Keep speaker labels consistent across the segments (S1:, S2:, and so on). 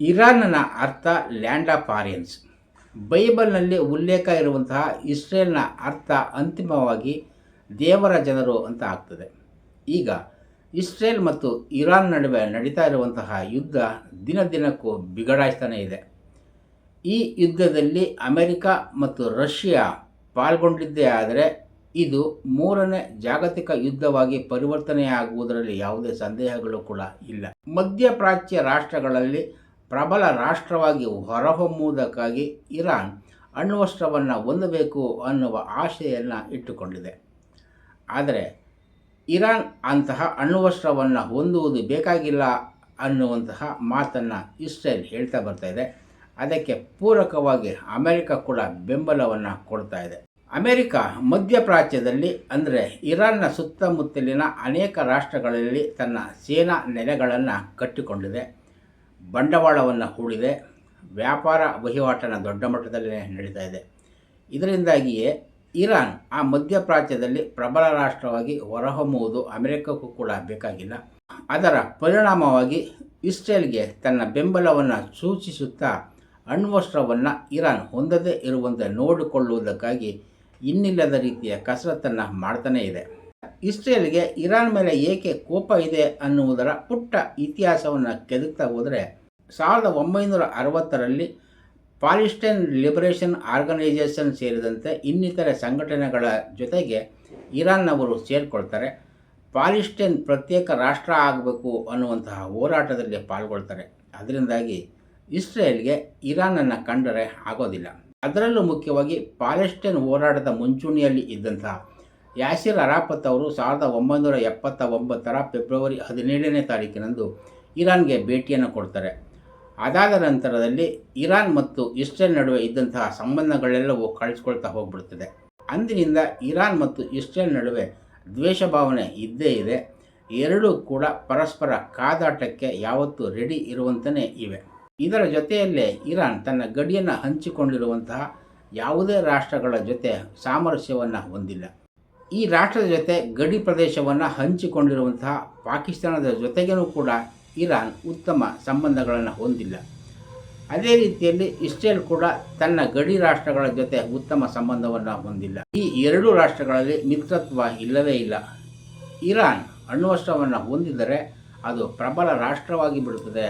S1: ಇರಾನ್ನ ಅರ್ಥ land of Aryans. ಬೈಬಲ್ನಲ್ಲಿ ಉಲ್ಲೇಖ ಇರುವಂತಹ ಇಸ್ರೇಲ್ನ ಅರ್ಥ ಅಂತಿಮವಾಗಿ ದೇವರ ಜನರು ಅಂತ ಆಗ್ತದೆ. ಈಗ ಇಸ್ರೇಲ್ ಮತ್ತು ಇರಾನ್ ನಡುವೆ ನಡೀತಾ ಇರುವಂತಹ ಯುದ್ಧ ದಿನ ದಿನಕ್ಕೂ ಬಿಗಡಾಯಿಸ್ತಾನೇ ಇದೆ. ಈ ಯುದ್ಧದಲ್ಲಿ ಅಮೆರಿಕ ಮತ್ತು ರಷ್ಯಾ ಪಾಲ್ಗೊಂಡಿದ್ದೇ ಆದರೆ ಇದು ಮೂರನೇ ಜಾಗತಿಕ ಯುದ್ಧವಾಗಿ ಪರಿವರ್ತನೆಯಾಗುವುದರಲ್ಲಿ ಯಾವುದೇ ಸಂದೇಹಗಳು ಕೂಡ ಇಲ್ಲ. ಮಧ್ಯಪ್ರಾಚ್ಯ ರಾಷ್ಟ್ರಗಳಲ್ಲಿ ಪ್ರಬಲ ರಾಷ್ಟ್ರವಾಗಿ ಹೊರಹೊಮ್ಮುವುದಕ್ಕಾಗಿ ಇರಾನ್ ಅಣ್ವಸ್ತ್ರವನ್ನು ಹೊಂದಬೇಕು ಅನ್ನುವ ಆಶೆಯನ್ನು ಇಟ್ಟುಕೊಂಡಿದೆ. ಆದರೆ ಇರಾನ್ ಅಂತಹ ಅಣ್ವಸ್ತ್ರವನ್ನು ಹೊಂದುವುದು ಬೇಕಾಗಿಲ್ಲ ಅನ್ನುವಂತಹ ಮಾತನ್ನು ಇಸ್ರೇಲ್ ಹೇಳ್ತಾ ಬರ್ತಾ ಇದೆ. ಅದಕ್ಕೆ ಪೂರಕವಾಗಿ ಅಮೆರಿಕ ಕೂಡ ಬೆಂಬಲವನ್ನು ಕೊಡ್ತಾ ಇದೆ. ಅಮೆರಿಕ ಮಧ್ಯಪ್ರಾಚ್ಯದಲ್ಲಿ ಅಂದರೆ ಇರಾನ್ನ ಸುತ್ತಮುತ್ತಲಿನ ಅನೇಕ ರಾಷ್ಟ್ರಗಳಲ್ಲಿ ತನ್ನ ಸೇನಾ ನೆಲೆಗಳನ್ನು ಕಟ್ಟಿಕೊಂಡಿದೆ. ಬಂಡವಾಳವನ್ನು ಹೂಡಿದೆ ವ್ಯಾಪಾರ ವಹಿವಾಟನ ದೊಡ್ಡ ಮಟ್ಟದಲ್ಲಿ ನಡೀತಾ ಇದೆ. ಇದರಿಂದಾಗಿಯೇ ಇರಾನ್ ಆ ಮಧ್ಯಪ್ರಾಚ್ಯದಲ್ಲಿ ಪ್ರಬಲ ರಾಷ್ಟ್ರವಾಗಿ ಹೊರಹೊಮ್ಮುವುದು ಅಮೆರಿಕಕ್ಕೂ ಕೂಡ ಬೇಕಾಗಿಲ್ಲ. ಅದರ ಪರಿಣಾಮವಾಗಿ ಇಸ್ರೇಲ್ಗೆ ತನ್ನ ಬೆಂಬಲವನ್ನು ಸೂಚಿಸುತ್ತಾ ಅಣ್ವಸ್ತ್ರವನ್ನು ಇರಾನ್ ಹೊಂದದೇ ಇರುವಂತೆ ನೋಡಿಕೊಳ್ಳುವುದಕ್ಕಾಗಿ ಇನ್ನಿಲ್ಲದ ರೀತಿಯ ಕಸರತ್ತನ್ನು ಮಾಡ್ತಾನೇ ಇದೆ. ಇಸ್ರೇಲ್ಗೆ ಇರಾನ್ ಮೇಲೆ ಏಕೆ ಕೋಪ ಇದೆ ಅನ್ನುವುದರ ಪುಟ್ಟ ಇತಿಹಾಸವನ್ನು ಕೆದಕ್ತಾ ಹೋದರೆ ಸಾವಿರದ ಒಂಬೈನೂರ ಅರವತ್ತರಲ್ಲಿ ಪಾಲಿಸ್ಟೈನ್ ಲಿಬರೇಷನ್ ಆರ್ಗನೈಸೇಷನ್ ಸೇರಿದಂತೆ ಇನ್ನಿತರೆ ಸಂಘಟನೆಗಳ ಜೊತೆಗೆ ಇರಾನ್ನವರು ಸೇರಿಕೊಳ್ತಾರೆ. ಪಾಲಿಸ್ಟೈನ್ ಪ್ರತ್ಯೇಕ ರಾಷ್ಟ್ರ ಆಗಬೇಕು ಅನ್ನುವಂತಹ ಹೋರಾಟದಲ್ಲಿ ಪಾಲ್ಗೊಳ್ತಾರೆ. ಅದರಿಂದಾಗಿ ಇಸ್ರೇಲ್ಗೆ ಇರಾನನ್ನು ಕಂಡರೆ ಆಗೋದಿಲ್ಲ. ಅದರಲ್ಲೂ ಮುಖ್ಯವಾಗಿ ಪಾಲೆಸ್ಟೈನ್ ಹೋರಾಟದ ಮುಂಚೂಣಿಯಲ್ಲಿ ಇದ್ದಂತಹ ಯಾಸಿರ್ ಅರಾಫತ್ ಅವರು ಸಾವಿರದ ಒಂಬೈನೂರ ಎಪ್ಪತ್ತ ಒಂಬತ್ತರ ಫೆಬ್ರವರಿ ಹದಿನೇಳನೇ ತಾರೀಕಿನಂದು ಇರಾನ್ಗೆ ಭೇಟಿಯನ್ನು ಕೊಡ್ತಾರೆ. ಅದಾದ ನಂತರದಲ್ಲಿ ಇರಾನ್ ಮತ್ತು ಇಸ್ರೇಲ್ ನಡುವೆ ಇದ್ದಂತಹ ಸಂಬಂಧಗಳೆಲ್ಲವೂ ಕಳಿಸ್ಕೊಳ್ತಾ ಹೋಗ್ಬಿಡ್ತದೆ. ಅಂದಿನಿಂದ ಇರಾನ್ ಮತ್ತು ಇಸ್ರೇಲ್ ನಡುವೆ ದ್ವೇಷ ಭಾವನೆ ಇದ್ದೇ ಇದೆ. ಎರಡೂ ಕೂಡ ಪರಸ್ಪರ ಕಾದಾಟಕ್ಕೆ ಯಾವತ್ತೂ ರೆಡಿ ಇರುವಂತಲೇ ಇವೆ. ಇದರ ಜೊತೆಯಲ್ಲೇ ಇರಾನ್ ತನ್ನ ಗಡಿಯನ್ನು ಹಂಚಿಕೊಂಡಿರುವಂತಹ ಯಾವುದೇ ರಾಷ್ಟ್ರಗಳ ಜೊತೆ ಸಾಮರಸ್ಯವನ್ನು ಹೊಂದಿಲ್ಲ. ಈ ರಾಷ್ಟ್ರದ ಜೊತೆ ಗಡಿ ಪ್ರದೇಶವನ್ನು ಹಂಚಿಕೊಂಡಿರುವಂತಹ ಪಾಕಿಸ್ತಾನದ ಜೊತೆಗೇನೂ ಕೂಡ ಇರಾನ್ ಉತ್ತಮ ಸಂಬಂಧಗಳನ್ನು ಹೊಂದಿಲ್ಲ. ಅದೇ ರೀತಿಯಲ್ಲಿ ಇಸ್ರೇಲ್ ಕೂಡ ತನ್ನ ಗಡಿ ರಾಷ್ಟ್ರಗಳ ಜೊತೆ ಉತ್ತಮ ಸಂಬಂಧವನ್ನು ಹೊಂದಿಲ್ಲ. ಈ ಎರಡು ರಾಷ್ಟ್ರಗಳಲ್ಲಿ ಮಿತ್ರತ್ವ ಇಲ್ಲವೇ ಇಲ್ಲ. ಇರಾನ್ ಅಣ್ವಸ್ತ್ರವನ್ನು ಹೊಂದಿದರೆ ಅದು ಪ್ರಬಲ ರಾಷ್ಟ್ರವಾಗಿ ಬಿಡುತ್ತದೆ.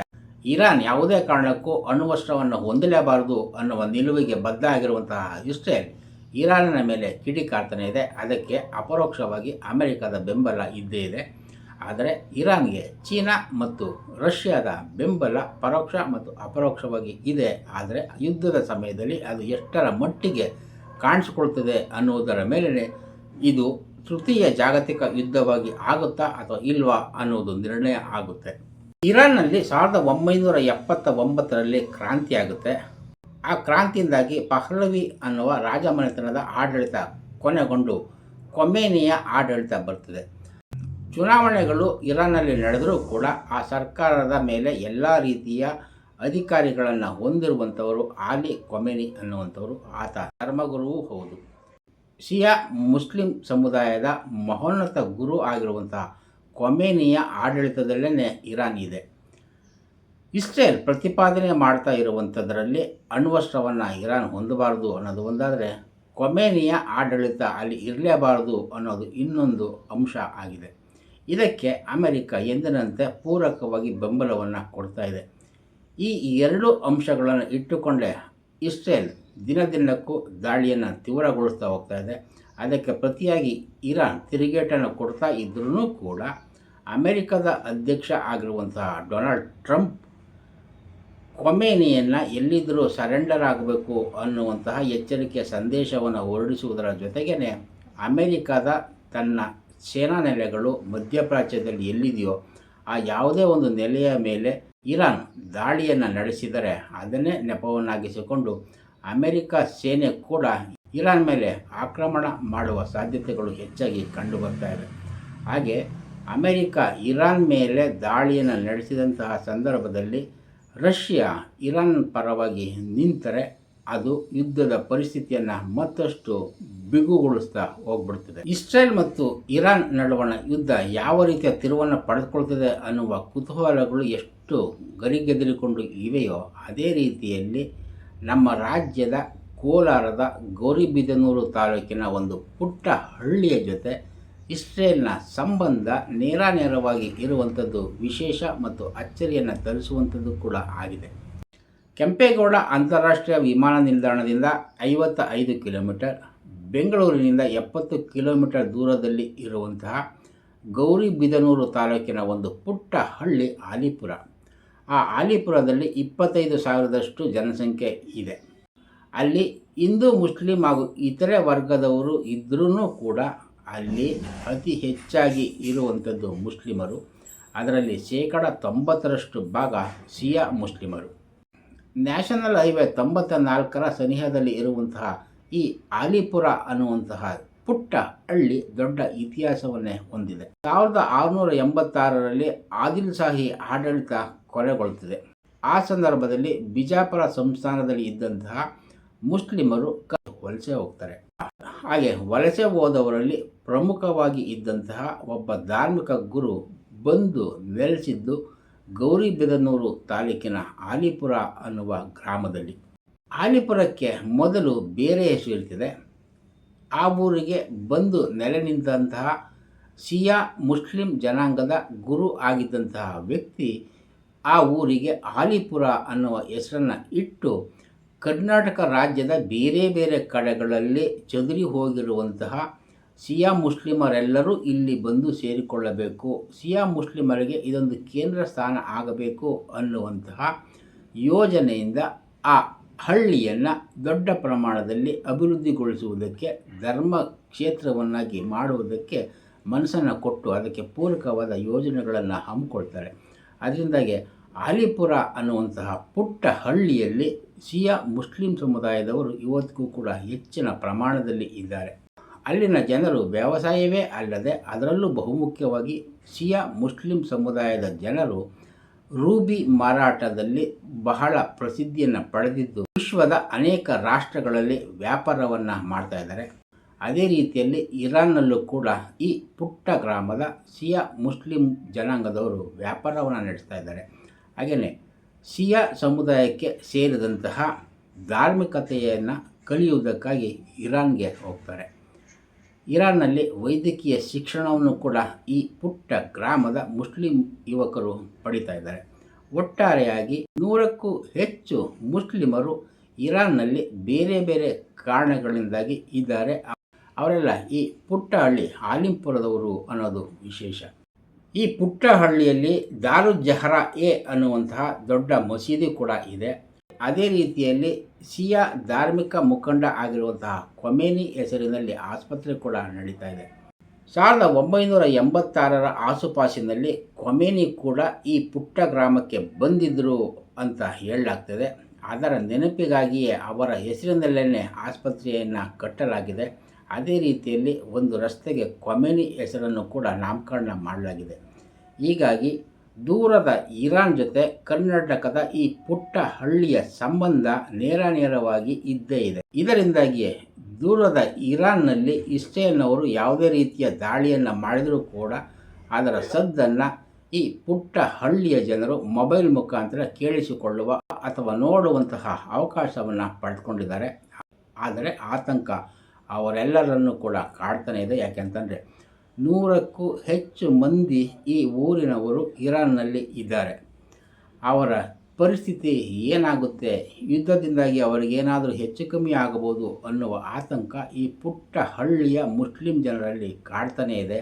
S1: ಇರಾನ್ ಯಾವುದೇ ಕಾರಣಕ್ಕೂ ಅಣ್ವಸ್ತ್ರವನ್ನು ಹೊಂದಲೇಬಾರದು ಅನ್ನುವ ನಿಲುವಿಗೆ ಬದ್ಧ ಆಗಿರುವಂತಹ ಇಸ್ರೇಲ್ ಇರಾನಿನ ಮೇಲೆ ಕಿಡಿಕಾರ್ತಾನೆ ಇದೆ. ಅದಕ್ಕೆ ಅಪರೋಕ್ಷವಾಗಿ ಅಮೆರಿಕದ ಬೆಂಬಲ ಇದ್ದೇ ಇದೆ. ಆದರೆ ಇರಾನ್ಗೆ ಚೀನಾ ಮತ್ತು ರಷ್ಯಾದ ಬೆಂಬಲ ಪರೋಕ್ಷ ಮತ್ತು ಅಪರೋಕ್ಷವಾಗಿ ಇದೆ. ಆದರೆ ಯುದ್ಧದ ಸಮಯದಲ್ಲಿ ಅದು ಎಷ್ಟರ ಮಟ್ಟಿಗೆ ಕಾಣಿಸಿಕೊಳ್ತದೆ ಅನ್ನುವುದರ ಮೇಲೆ ಇದು ತೃತೀಯ ಜಾಗತಿಕ ಯುದ್ಧವಾಗಿ ಆಗುತ್ತಾ ಅಥವಾ ಇಲ್ವಾ ಅನ್ನೋದು ನಿರ್ಣಯ ಆಗುತ್ತೆ. ಇರಾನ್ನಲ್ಲಿ ಸಾವಿರದ ಒಂಬೈನೂರ ಎಪ್ಪತ್ತ ಒಂಬತ್ತರಲ್ಲಿ ಕ್ರಾಂತಿ ಆಗುತ್ತೆ ಆ ಕ್ರಾಂತಿಯಿಂದಾಗಿ ಪಹ್ಲವಿ ಅನ್ನುವ ರಾಜಮನೆತನದ ಆಡಳಿತ ಕೊನೆಗೊಂಡು ಕೊಮೇನಿಯ ಆಡಳಿತ ಬರ್ತದೆ. ಚುನಾವಣೆಗಳು ಇರಾನ್ನಲ್ಲಿ ನಡೆದರೂ ಕೂಡ ಆ ಸರ್ಕಾರದ ಮೇಲೆ ಎಲ್ಲ ರೀತಿಯ ಅಧಿಕಾರಿಗಳನ್ನು ಹೊಂದಿರುವಂಥವರು ಆಲಿ ಕೊಮೇನಿ ಅನ್ನುವಂಥವರು ಆತ ಧರ್ಮಗುರುವೂ ಹೌದು. ಶಿಯಾ ಮುಸ್ಲಿಂ ಸಮುದಾಯದ ಮಹೋನ್ನತ ಗುರು ಆಗಿರುವಂತಹ ಕೊಮೇನಿಯ ಆಡಳಿತದಲ್ಲೇ ಇರಾನ್ ಇದೆ. ಇಸ್ರೇಲ್ ಪ್ರತಿಪಾದನೆ ಮಾಡ್ತಾ ಇರುವಂಥದ್ರಲ್ಲಿ ಅಣ್ವಸ್ತ್ರವನ್ನು ಇರಾನ್ ಹೊಂದಬಾರದು ಅನ್ನೋದು ಒಂದಾದರೆ ಕೊಮೇನಿಯ ಆಡಳಿತ ಅಲ್ಲಿ ಇರಲೇಬಾರದು ಅನ್ನೋದು ಇನ್ನೊಂದು ಅಂಶ ಆಗಿದೆ. ಇದಕ್ಕೆ ಅಮೆರಿಕ ಎಂದಿನಂತೆ ಪೂರಕವಾಗಿ ಬೆಂಬಲವನ್ನು ಕೊಡ್ತಾ ಇದೆ. ಈ ಎರಡು ಅಂಶಗಳನ್ನು ಇಟ್ಟುಕೊಂಡೇ ಇಸ್ರೇಲ್ ದಿನ ದಿನಕ್ಕೂ ದಾಳಿಯನ್ನು ತೀವ್ರಗೊಳಿಸ್ತಾ ಹೋಗ್ತಾ ಇದೆ. ಅದಕ್ಕೆ ಪ್ರತಿಯಾಗಿ ಇರಾನ್ ತಿರುಗೇಟನ್ನು ಕೊಡ್ತಾ ಇದ್ರೂ ಕೂಡ ಅಮೆರಿಕದ ಅಧ್ಯಕ್ಷ ಆಗಿರುವಂತಹ ಡೊನಾಲ್ಡ್ ಟ್ರಂಪ್ ಕೊಮೇನಿಯನ್ನು ಎಲ್ಲಿದ್ದರೂ ಸರೆಂಡರ್ ಆಗಬೇಕು ಅನ್ನುವಂತಹ ಎಚ್ಚರಿಕೆಯ ಸಂದೇಶವನ್ನು ಹೊರಡಿಸುವುದರ ಜೊತೆಗೇ ಅಮೆರಿಕದ ತನ್ನ ಸೇನಾ ನೆಲೆಗಳು ಮಧ್ಯಪ್ರಾಚ್ಯದಲ್ಲಿ ಎಲ್ಲಿದೆಯೋ ಆ ಯಾವುದೇ ಒಂದು ನೆಲೆಯ ಮೇಲೆ ಇರಾನ್ ದಾಳಿಯನ್ನು ನಡೆಸಿದರೆ ಅದನ್ನೇ ನೆಪವನ್ನಾಗಿಸಿಕೊಂಡು ಅಮೆರಿಕ ಸೇನೆ ಕೂಡ ಇರಾನ್ ಮೇಲೆ ಆಕ್ರಮಣ ಮಾಡುವ ಸಾಧ್ಯತೆಗಳು ಹೆಚ್ಚಾಗಿ ಕಂಡುಬರ್ತಾ ಇವೆ. ಹಾಗೆ ಅಮೆರಿಕ ಇರಾನ್ ಮೇಲೆ ದಾಳಿಯನ್ನು ನಡೆಸಿದಂತಹ ಸಂದರ್ಭದಲ್ಲಿ ರಷ್ಯಾ ಇರಾನ್ ಪರವಾಗಿ ನಿಂತರೆ ಅದು ಯುದ್ಧದ ಪರಿಸ್ಥಿತಿಯನ್ನು ಮತ್ತಷ್ಟು ಬಿಗುಗೊಳಿಸ್ತಾ ಹೋಗ್ಬಿಡ್ತದೆ. ಇಸ್ರೇಲ್ ಮತ್ತು ಇರಾನ್ ನಡುವಣ ಯುದ್ಧ ಯಾವ ರೀತಿಯ ತಿರುವನ್ನು ಪಡೆದುಕೊಳ್ತದೆ ಅನ್ನುವ ಕುತೂಹಲಗಳು ಎಷ್ಟು ಗರಿಗೆದರಿಕೊಂಡು ಇವೆಯೋ ಅದೇ ರೀತಿಯಲ್ಲಿ ನಮ್ಮ ರಾಜ್ಯದ ಕೋಲಾರದ ಗೌರಿಬಿದನೂರು ತಾಲೂಕಿನ ಒಂದು ಪುಟ್ಟ ಹಳ್ಳಿಯ ಜೊತೆ ಇಸ್ರೇಲ್ನ ಸಂಬಂಧ ನೇರ ನೇರವಾಗಿ ಇರುವಂಥದ್ದು ವಿಶೇಷ ಮತ್ತು ಅಚ್ಚರಿಯನ್ನು ತರಿಸುವಂಥದ್ದು ಕೂಡ ಆಗಿದೆ. ಕೆಂಪೇಗೌಡ ಅಂತಾರಾಷ್ಟ್ರೀಯ ವಿಮಾನ ನಿಲ್ದಾಣದಿಂದ ಐವತ್ತ ಐದು ಕಿಲೋಮೀಟರ್, ಬೆಂಗಳೂರಿನಿಂದ ಎಪ್ಪತ್ತು ಕಿಲೋಮೀಟರ್ ದೂರದಲ್ಲಿ ಇರುವಂತಹ ಗೌರಿಬಿದನೂರು ತಾಲೂಕಿನ ಒಂದು ಪುಟ್ಟ ಹಳ್ಳಿ ಆಲಿಪುರ. ಆ ಆಲಿಪುರದಲ್ಲಿ ಇಪ್ಪತ್ತೈದು ಸಾವಿರದಷ್ಟು ಜನಸಂಖ್ಯೆ ಇದೆ. ಅಲ್ಲಿ ಹಿಂದೂ, ಮುಸ್ಲಿಂ ಹಾಗೂ ಇತರೆ ವರ್ಗದವರು ಇದ್ರೂ ಕೂಡ ಅಲ್ಲಿ ಅತಿ ಹೆಚ್ಚಾಗಿ ಇರುವಂಥದ್ದು ಮುಸ್ಲಿಮರು. ಅದರಲ್ಲಿ ಶೇಕಡ ತೊಂಬತ್ತರಷ್ಟು ಭಾಗ ಸಿಯಾ ಮುಸ್ಲಿಮರು. ನ್ಯಾಷನಲ್ ಹೈವೇ ತೊಂಬತ್ತ ನಾಲ್ಕರ ಸನಿಹದಲ್ಲಿ ಇರುವಂತಹ ಈ ಆಲಿಪುರ ಅನ್ನುವಂತಹ ಪುಟ್ಟ ಹಳ್ಳಿ ದೊಡ್ಡ ಇತಿಹಾಸವನ್ನೇ ಹೊಂದಿದೆ. ಸಾವಿರದ ಆರುನೂರ ಎಂಬತ್ತಾರರಲ್ಲಿ ಆದಿಲ್ ಶಾಹಿ ಆಡಳಿತ ಕೊನೆಗೊಳ್ಳುತ್ತದೆ. ಆ ಸಂದರ್ಭದಲ್ಲಿ ಬಿಜಾಪುರ ಸಂಸ್ಥಾನದಲ್ಲಿ ಇದ್ದಂತಹ ಮುಸ್ಲಿಮರು ವಲಸೆ ಹೋಗ್ತಾರೆ. ಹಾಗೆ ವಲಸೆ ಹೋದವರಲ್ಲಿ ಪ್ರಮುಖವಾಗಿ ಇದ್ದಂತಹ ಒಬ್ಬ ಧಾರ್ಮಿಕ ಗುರು ಬಂದು ನೆಲೆಸಿದ್ದು ಗೌರಿಬಿದನೂರು ತಾಲೂಕಿನ ಆಲಿಪುರ ಅನ್ನುವ ಗ್ರಾಮದಲ್ಲಿ. ಆಲಿಪುರಕ್ಕೆ ಮೊದಲು ಬೇರೆ ಹೆಸರು ಇರ್ತದೆ. ಆ ಊರಿಗೆ ಬಂದು ನೆಲೆ ನಿಂತಹ ಸಿಯಾ ಮುಸ್ಲಿಂ ಜನಾಂಗದ ಗುರು ಆಗಿದ್ದಂತಹ ವ್ಯಕ್ತಿ ಆ ಊರಿಗೆ ಆಲಿಪುರ ಅನ್ನುವ ಹೆಸರನ್ನು ಇಟ್ಟು ಕರ್ನಾಟಕ ರಾಜ್ಯದ ಬೇರೆ ಬೇರೆ ಕಡೆಗಳಲ್ಲಿ ಚದುರಿ ಹೋಗಿರುವಂತಹ ಸಿಯಾ ಮುಸ್ಲಿಮರೆಲ್ಲರೂ ಇಲ್ಲಿ ಬಂದು ಸೇರಿಕೊಳ್ಳಬೇಕು. ಸಿಯಾ ಮುಸ್ಲಿಮರಿಗೆ ಇದೊಂದು ಕೇಂದ್ರ ಸ್ಥಾನ ಆಗಬೇಕು ಅನ್ನುವಂತಹ ಯೋಜನೆಯಿಂದ ಆ ಹಳ್ಳಿಯನ್ನು ದೊಡ್ಡ ಪ್ರಮಾಣದಲ್ಲಿ ಅಭಿವೃದ್ಧಿಗೊಳಿಸುವುದಕ್ಕೆ, ಧರ್ಮ ಕ್ಷೇತ್ರವನ್ನಾಗಿ ಮಾಡುವುದಕ್ಕೆ ಮನಸ್ಸನ್ನು ಕೊಟ್ಟು ಅದಕ್ಕೆ ಪೂರಕವಾದ ಯೋಜನೆಗಳನ್ನು ಹಮ್ಮಿಕೊಳ್ತಾರೆ. ಅದರಿಂದಾಗಿ ಆಲಿಪುರ ಅನ್ನುವಂತಹ ಪುಟ್ಟ ಹಳ್ಳಿಯಲ್ಲಿ ಸಿಯಾ ಮುಸ್ಲಿಂ ಸಮುದಾಯದವರು ಇವತ್ತಿಗೂ ಕೂಡ ಹೆಚ್ಚಿನ ಪ್ರಮಾಣದಲ್ಲಿ ಇದ್ದಾರೆ. ಅಲ್ಲಿನ ಜನರು ವ್ಯವಸಾಯವೇ ಅಲ್ಲದೆ ಅದರಲ್ಲೂ ಬಹುಮುಖ್ಯವಾಗಿ ಸಿಯಾ ಮುಸ್ಲಿಂ ಸಮುದಾಯದ ಜನರು ರೂಬಿ ಮಾರಾಟದಲ್ಲಿ ಬಹಳ ಪ್ರಸಿದ್ಧಿಯನ್ನು ಪಡೆದಿದ್ದು, ವಿಶ್ವದ ಅನೇಕ ರಾಷ್ಟ್ರಗಳಲ್ಲಿ ವ್ಯಾಪಾರವನ್ನು ಮಾಡ್ತಾ ಇದ್ದಾರೆ. ಅದೇ ರೀತಿಯಲ್ಲಿ ಇರಾನ್ನಲ್ಲೂ ಕೂಡ ಈ ಪುಟ್ಟ ಗ್ರಾಮದ ಸಿಯಾ ಮುಸ್ಲಿಂ ಜನಾಂಗದವರು ವ್ಯಾಪಾರವನ್ನು ನಡೆಸ್ತಾ ಇದ್ದಾರೆ. ಹಾಗೆಯೇ ಸಿಯಾ ಸಮುದಾಯಕ್ಕೆ ಸೇರಿದಂತಹ ಧಾರ್ಮಿಕತೆಯನ್ನು ಕಲಿಯುವುದಕ್ಕಾಗಿ ಇರಾನ್ಗೆ ಹೋಗ್ತಾರೆ. ಇರಾನ್ನಲ್ಲಿ ವೈದ್ಯಕೀಯ ಶಿಕ್ಷಣವನ್ನು ಕೂಡ ಈ ಪುಟ್ಟ ಗ್ರಾಮದ ಮುಸ್ಲಿಂ ಯುವಕರು ಪಡಿತಾ ಇದ್ದಾರೆ. ಒಟ್ಟಾರೆಯಾಗಿ ನೂರಕ್ಕೂ ಹೆಚ್ಚು ಮುಸ್ಲಿಮರು ಇರಾನ್ನಲ್ಲಿ ಬೇರೆ ಬೇರೆ ಕಾರಣಗಳಿಂದಾಗಿ ಇದ್ದಾರೆ. ಅವರೆಲ್ಲ ಈ ಪುಟ್ಟ ಹಳ್ಳಿ ಆಲಿಂಪುರದವರು ಅನ್ನೋದು ವಿಶೇಷ. ಈ ಪುಟ್ಟ ಹಳ್ಳಿಯಲ್ಲಿ ದಾರು ಜಹರಾ ಎ ಅನ್ನುವಂತಹ ದೊಡ್ಡ ಮಸೀದಿ ಕೂಡ ಇದೆ. ಅದೇ ರೀತಿಯಲ್ಲಿ ಸಿಯಾ ಧಾರ್ಮಿಕ ಮುಖಂಡ ಆಗಿರುವಂತಹ ಕೊಮೇನಿ ಹೆಸರಿನಲ್ಲಿ ಆಸ್ಪತ್ರೆ ಕೂಡ ನಡೀತಾ ಇದೆ. ಸಾವಿರದ ಒಂಬೈನೂರ ಎಂಬತ್ತಾರರ ಆಸುಪಾಸಿನಲ್ಲಿ ಕೊಮೇನಿ ಕೂಡ ಈ ಪುಟ್ಟ ಗ್ರಾಮಕ್ಕೆ ಬಂದಿದ್ದರು ಅಂತ ಹೇಳಲಾಗ್ತದೆ. ಅದರ ನೆನಪಿಗಾಗಿಯೇ ಅವರ ಹೆಸರಿನಲ್ಲೇ ಆಸ್ಪತ್ರೆಯನ್ನು ಕಟ್ಟಲಾಗಿದೆ. ಅದೇ ರೀತಿಯಲ್ಲಿ ಒಂದು ರಸ್ತೆಗೆ ಕೊಮೆನಿ ಹೆಸರನ್ನು ಕೂಡ ನಾಮಕರಣ ಮಾಡಲಾಗಿದೆ. ಹೀಗಾಗಿ ದೂರದ ಇರಾನ್ ಜೊತೆ ಕರ್ನಾಟಕದ ಈ ಪುಟ್ಟ ಹಳ್ಳಿಯ ಸಂಬಂಧ ನೇರ ನೇರವಾಗಿ ಇದ್ದೇ ಇದೆ. ಇದರಿಂದಾಗಿಯೇ ದೂರದ ಇರಾನ್ನಲ್ಲಿ ಇಸ್ರೇಲ್ನವರು ಯಾವುದೇ ರೀತಿಯ ದಾಳಿಯನ್ನು ಮಾಡಿದರೂ ಕೂಡ ಅದರ ಸದ್ದನ್ನು ಈ ಪುಟ್ಟ ಹಳ್ಳಿಯ ಜನರು ಮೊಬೈಲ್ ಮುಖಾಂತರ ಕೇಳಿಸಿಕೊಳ್ಳುವ ಅಥವಾ ನೋಡುವಂತಹ ಅವಕಾಶವನ್ನು ಪಡೆದುಕೊಂಡಿದ್ದಾರೆ. ಆದರೆ ಆತಂಕ ಅವರೆಲ್ಲರನ್ನು ಕೂಡ ಕಾಡ್ತಾನೆ ಇದೆ. ಯಾಕೆಂತಂದರೆ ನೂರಕ್ಕೂ ಹೆಚ್ಚು ಮಂದಿ ಈ ಊರಿನವರು ಇರಾನ್ನಲ್ಲಿ ಇದ್ದಾರೆ. ಅವರ ಪರಿಸ್ಥಿತಿ ಏನಾಗುತ್ತೆ? ಯುದ್ಧದಿಂದಾಗಿ ಅವರಿಗೇನಾದರೂ ಹೆಚ್ಚು ಕಮ್ಮಿ ಆಗಬಹುದು ಅನ್ನುವ ಆತಂಕ ಈ ಪುಟ್ಟ ಹಳ್ಳಿಯ ಮುಸ್ಲಿಂ ಜನರಲ್ಲಿ ಕಾಡ್ತಾನೆ ಇದೆ.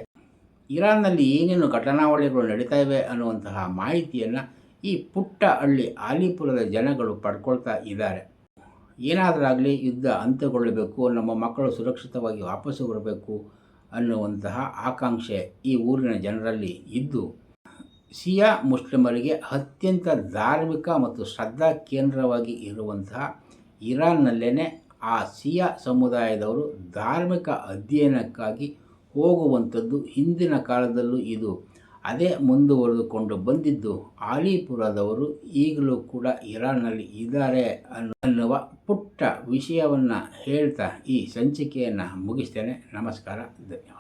S1: ಇರಾನ್ನಲ್ಲಿ ಏನೇನು ಘಟನಾವಳಿಗಳು ನಡೀತಾ ಇವೆ ಅನ್ನುವಂತಹ ಮಾಹಿತಿಯನ್ನು ಈ ಪುಟ್ಟ ಹಳ್ಳಿ ಆಲಿಪುರದ ಜನಗಳು ಪಡ್ಕೊಳ್ತಾ ಇದ್ದಾರೆ. ಏನಾದರಾಗಲಿ ಯುದ್ಧ ಅಂತ್ಯಗೊಳ್ಳಬೇಕು, ನಮ್ಮ ಮಕ್ಕಳು ಸುರಕ್ಷಿತವಾಗಿ ವಾಪಸ್ಸು ಬರಬೇಕು ಅನ್ನುವಂತಹ ಆಕಾಂಕ್ಷೆ ಈ ಊರಿನ ಜನರಲ್ಲಿ ಇದ್ದು ಸಿಯಾ ಮುಸ್ಲಿಮರಿಗೆ ಅತ್ಯಂತ ಧಾರ್ಮಿಕ ಮತ್ತು ಶ್ರದ್ಧಾ ಕೇಂದ್ರವಾಗಿ ಇರುವಂತಹ ಇರಾನ್ನಲ್ಲೇ ಆ ಸಿಯಾ ಸಮುದಾಯದವರು ಧಾರ್ಮಿಕ ಅಧ್ಯಯನಕ್ಕಾಗಿ ಹೋಗುವಂಥದ್ದು ಹಿಂದಿನ ಕಾಲದಲ್ಲೂ ಇದು. ಅದೇ ಮುಂದುವರೆದುಕೊಂಡು ಬಂದಿದ್ದು ಆಲಿಪುರದವರು ಈಗಲೂ ಕೂಡ ಇರಾನ್ನಲ್ಲಿ ಇದ್ದಾರೆ ಅನ್ನೋ- ಅನ್ನುವ ಪುಟ್ಟ ವಿಷಯವನ್ನು ಹೇಳ್ತಾ ಈ ಸಂಚಿಕೆಯನ್ನು ಮುಗಿಸ್ತೇನೆ. ನಮಸ್ಕಾರ. ಧನ್ಯವಾದ.